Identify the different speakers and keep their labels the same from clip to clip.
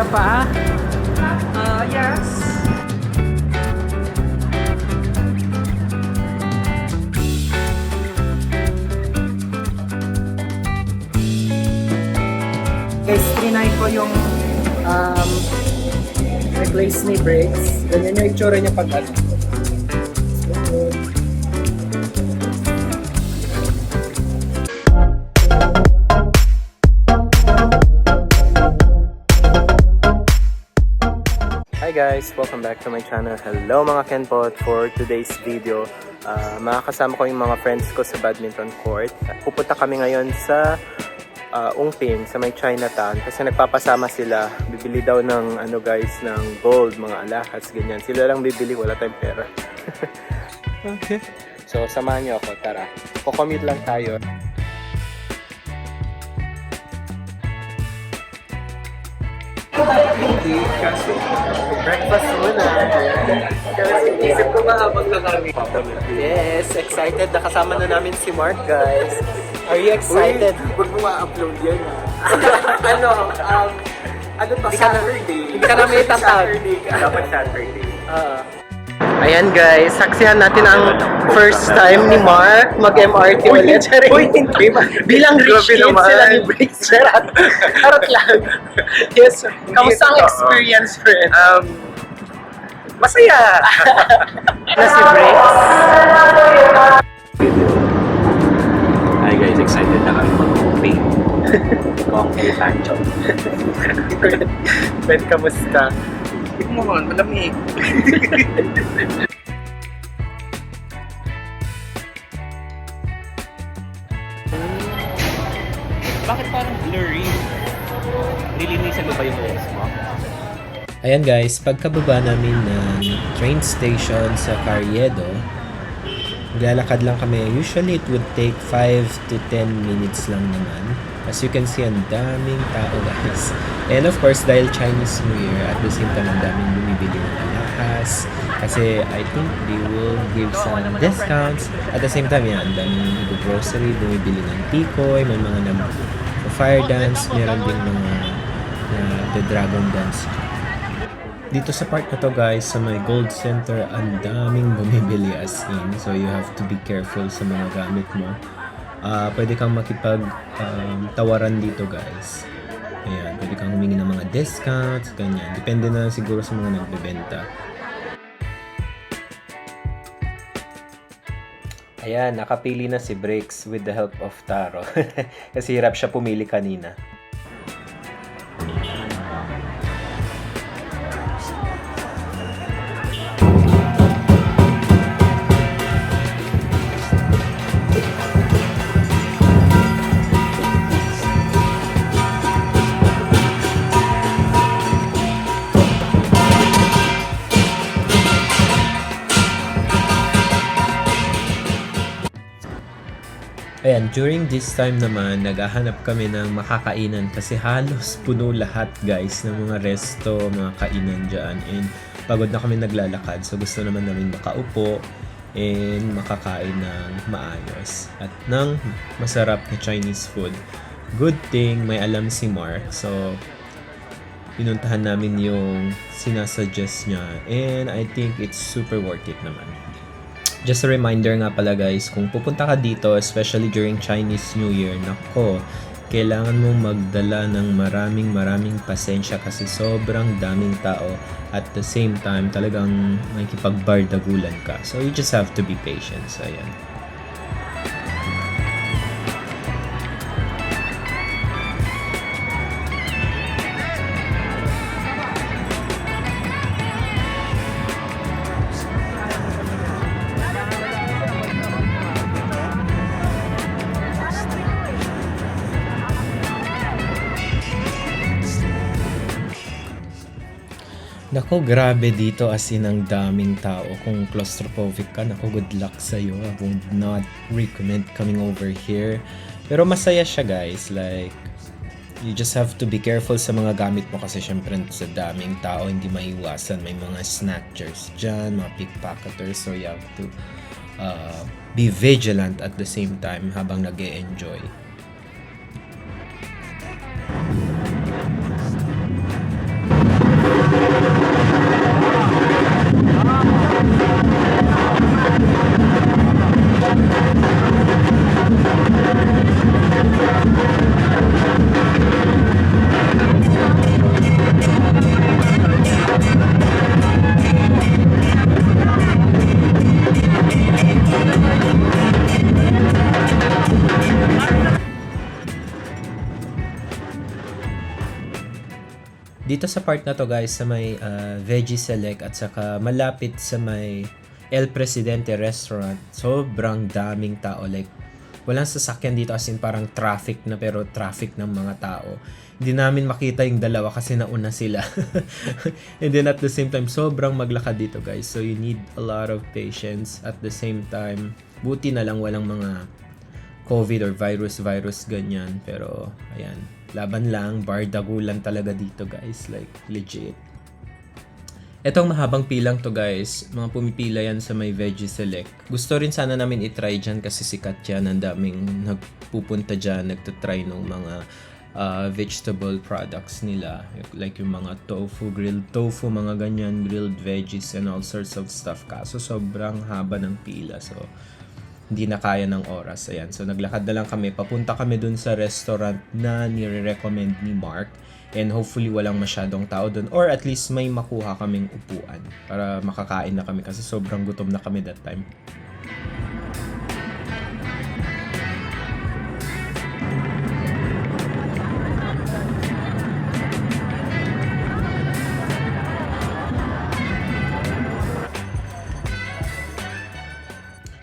Speaker 1: Kaya pa.
Speaker 2: Uh, yes. Guys, trinay ko yung um, replace ni brakes. Ganyan yung itsura niya pag ano.
Speaker 1: Hi guys! Welcome back to my channel. Hello mga Kenpot! For today's video, uh, makakasama ko yung mga friends ko sa badminton court. Pupunta kami ngayon sa uh, Ungpin, sa may Chinatown. Kasi nagpapasama sila. Bibili daw ng ano guys, ng gold, mga alahas, ganyan. Sila lang bibili, wala tayong pera. okay. So, samahan niyo ako. Tara. Kukommute lang tayo. Hindi, kasi breakfast muna. Kasi isip ko mahabang na kami. Yes, excited. Nakasama na namin si Mark, guys. Are you excited?
Speaker 2: Huwag mo ma-upload yan ah.
Speaker 1: ano, um,
Speaker 2: Ano to?
Speaker 1: Hindi ka na-
Speaker 2: Saturday.
Speaker 1: hindi ka itatag.
Speaker 2: Saturday ka. Dapat Saturday.
Speaker 1: Ah. Ayan guys, saksihan natin ang first time ni Mark mag-MRT ulit. Uy, hindi ba? Bilang rich
Speaker 2: naman.
Speaker 1: sila ni Briggs. Charot. Charot lang. Yes. Kamusta ang experience, friend?
Speaker 2: Um, masaya.
Speaker 1: Na si Briggs?
Speaker 2: Hi guys, excited na kami mag-paint. Kong kay Pancho.
Speaker 1: Ben, kamusta?
Speaker 2: Hindi mo man, malamig.
Speaker 3: Bakit parang blurry? Nilinisan mo ba yung lens mo?
Speaker 4: Ayan guys, pagkababa namin ng train station sa Carriedo, Naglalakad lang kami. Usually, it would take 5 to 10 minutes lang naman. As you can see, ang daming tao guys. And of course, dahil Chinese New Year, at the same time, ang daming bumibili ng alahas. Kasi I think they will give some discounts. At the same time, yan, ang daming grocery, bumibili ng tikoy, may mga nag fire dance, meron din mga na the dragon dance dito sa part na to guys, sa may gold center, ang daming bumibili as in. So you have to be careful sa mga gamit mo. Ah, pwede kang makipag um, tawaran dito guys. Ayan, pwede kang humingi ng mga discounts, ganyan. Depende na siguro sa mga nagbebenta. Ayan, nakapili na si Briggs with the help of Taro. Kasi hirap siya pumili kanina. Ayan, during this time naman, naghahanap kami ng makakainan kasi halos puno lahat guys ng mga resto, mga kainan dyan. And pagod na kami naglalakad so gusto naman namin makaupo and makakain ng maayos at ng masarap na Chinese food. Good thing may alam si Mark so pinuntahan namin yung sinasuggest niya and I think it's super worth it naman. Just a reminder nga pala guys, kung pupunta ka dito, especially during Chinese New Year, nako, kailangan mong magdala ng maraming maraming pasensya kasi sobrang daming tao at the same time talagang makikipagbardagulan ka. So you just have to be patient. So ayan. Nako, grabe dito as in ang daming tao. Kung claustrophobic ka, nako, good luck sa'yo. I would not recommend coming over here. Pero masaya siya guys. Like, you just have to be careful sa mga gamit mo kasi syempre sa daming tao, hindi maiwasan. May mga snatchers dyan, mga pickpocketers. So you have to uh, be vigilant at the same time habang nag enjoy Dito sa part na to guys, sa may ah, Veggie Select at saka malapit sa may El Presidente Restaurant, sobrang daming tao. Like, walang sasakyan dito as in parang traffic na pero traffic ng mga tao. Hindi namin makita yung dalawa kasi nauna sila. And then at the same time, sobrang maglakad dito guys. So you need a lot of patience. At the same time, buti na lang walang mga COVID or virus-virus ganyan. Pero, ayan, laban lang, bardagulan talaga dito guys. Like, legit. Etong mahabang pilang to guys, mga pumipila yan sa may Veggie Select. Gusto rin sana namin itry dyan kasi sikat yan. Ang daming nagpupunta dyan, nagtatry ng mga uh, vegetable products nila. Like yung mga tofu, grilled tofu, mga ganyan, grilled veggies and all sorts of stuff. Kaso sobrang haba ng pila. So, hindi na kaya ng oras. Ayan. So, naglakad na lang kami. Papunta kami dun sa restaurant na nire-recommend ni Mark. And hopefully, walang masyadong tao dun. Or at least may makuha kaming upuan para makakain na kami kasi sobrang gutom na kami that time.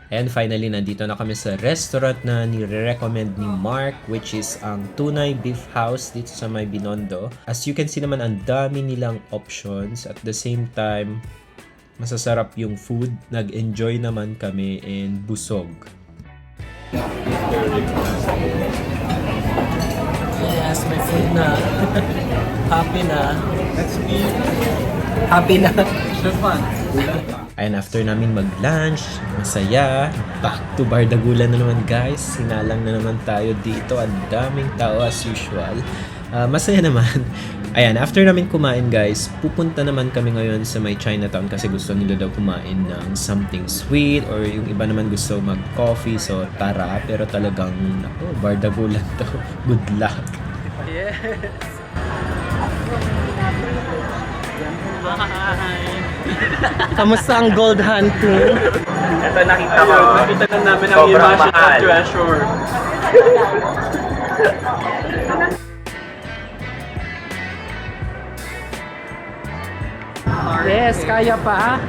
Speaker 4: And finally, nandito na kami sa restaurant na nire-recommend ni Mark which is ang Tunay Beef House dito sa may Binondo. As you can see naman, ang dami nilang options. At the same time, masasarap yung food. Nag-enjoy naman kami and busog.
Speaker 2: Yes, may food na. Happy na. Happy na.
Speaker 4: Ayan, after namin mag-lunch, masaya, back to Bardagulan na naman guys. Sinalang na naman tayo dito. Ang daming tao as usual. Ah, masaya naman. Ayan, after namin kumain guys, pupunta naman kami ngayon sa may Chinatown kasi gusto nila daw kumain ng something sweet or yung iba naman gusto mag-coffee. So, tara. Pero talagang, ako, Bardagulan to. Good luck.
Speaker 2: Kamusta ang gold hunting?
Speaker 1: Ito nakita ko.
Speaker 3: Nakita na namin ang
Speaker 1: Sobrang
Speaker 3: image
Speaker 1: mahal.
Speaker 3: ng treasure.
Speaker 2: Yes, kaya pa.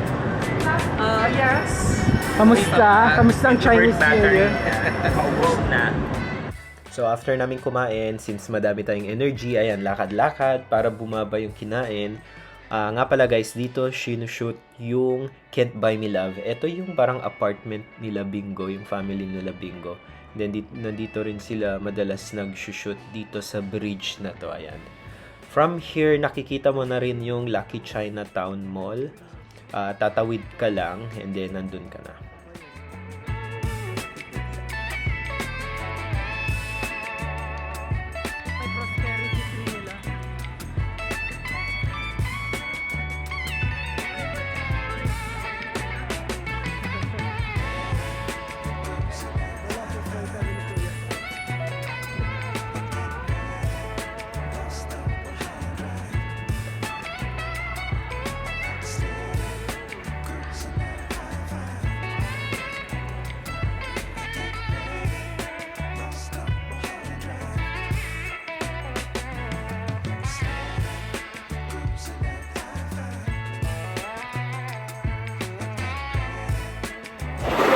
Speaker 2: Uh, yes. Kamusta? Kamusta ang Chinese New Year?
Speaker 1: Maubos na. So after namin kumain, since madami tayong energy, ayan, lakad-lakad para bumaba yung kinain. Ah, nga pala guys, dito sinushoot yung Can't Buy Me Love. Ito yung parang apartment nila Bingo, yung family nila Bingo. Then dito, nandito rin sila madalas nag-shoot dito sa bridge na to, ayan. From here, nakikita mo na rin yung Lucky Chinatown Mall. Ah, tatawid ka lang and then nandun ka na.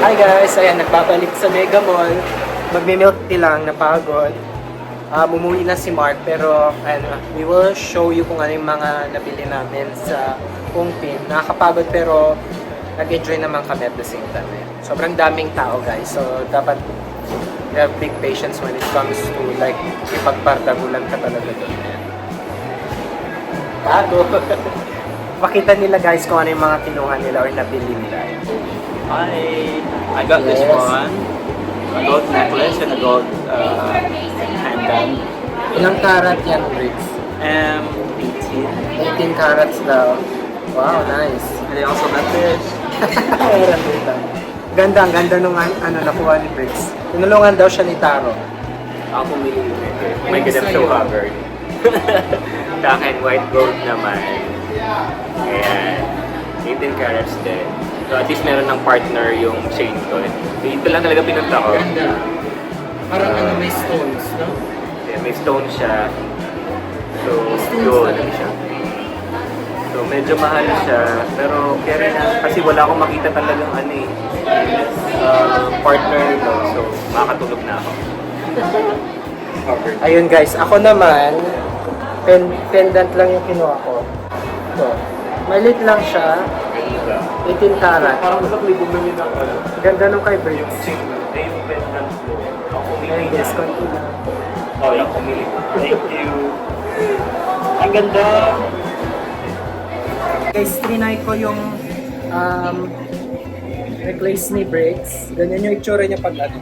Speaker 2: Hi guys, ayan, nagbabalik sa Mega Mall. Magme-milk tea lang, napagod. Ah, umuwi na si Mark, pero ayan, we will show you kung ano yung mga nabili namin sa Ungpin. Nakakapagod pero nag-enjoy naman kami at the same time. Sobrang daming tao guys, so dapat you have big patience when it comes to like ipagpardagulan ka talaga doon. Bago. Makita nila guys kung ano yung mga kinuha nila or nabili nila. Ayan.
Speaker 3: Hi! I got this
Speaker 2: Yes.
Speaker 3: one. A gold necklace and a gold uh, handbag.
Speaker 2: Ilang karat yan, Briggs?
Speaker 3: Um, 18.
Speaker 2: 18 carats daw. Wow, nice.
Speaker 3: And I also got this.
Speaker 2: Meron dito. Ganda, ang ganda nung an- ano, nakuha ni Briggs. Tinulungan daw siya ni Taro.
Speaker 1: Ako pumili yung
Speaker 2: Ano
Speaker 1: May ganap show covered. Sa akin, white gold naman. Ayan. 18 carats din. So at least meron ng partner yung chain ko. Dito lang talaga pinunta ko.
Speaker 2: Parang ano, may stones, no?
Speaker 1: Ayan, may stone siya. So,
Speaker 2: Stones
Speaker 1: yun.
Speaker 2: talaga siya.
Speaker 1: So medyo mahal siya. Pero carry na. Kasi wala akong makita talagang ano eh. uh, partner nito. So makakatulog na ako. Covered.
Speaker 2: Ayun guys, ako naman, pen pendant lang yung kinuha ko. Ito. Malit lang siya, 18 karat.
Speaker 1: Parang gusto ko bumili ng ano.
Speaker 2: Ganda nung kay.
Speaker 1: Eh, yung pendant mo. Ako pumili
Speaker 2: Ayun guys,
Speaker 1: na.
Speaker 2: konti lang.
Speaker 1: Oh, yung pumili. Thank you.
Speaker 2: Ang ganda! Guys, trinay ko yung um, necklace ni Briggs. Ganyan yung itsura niya pag ano.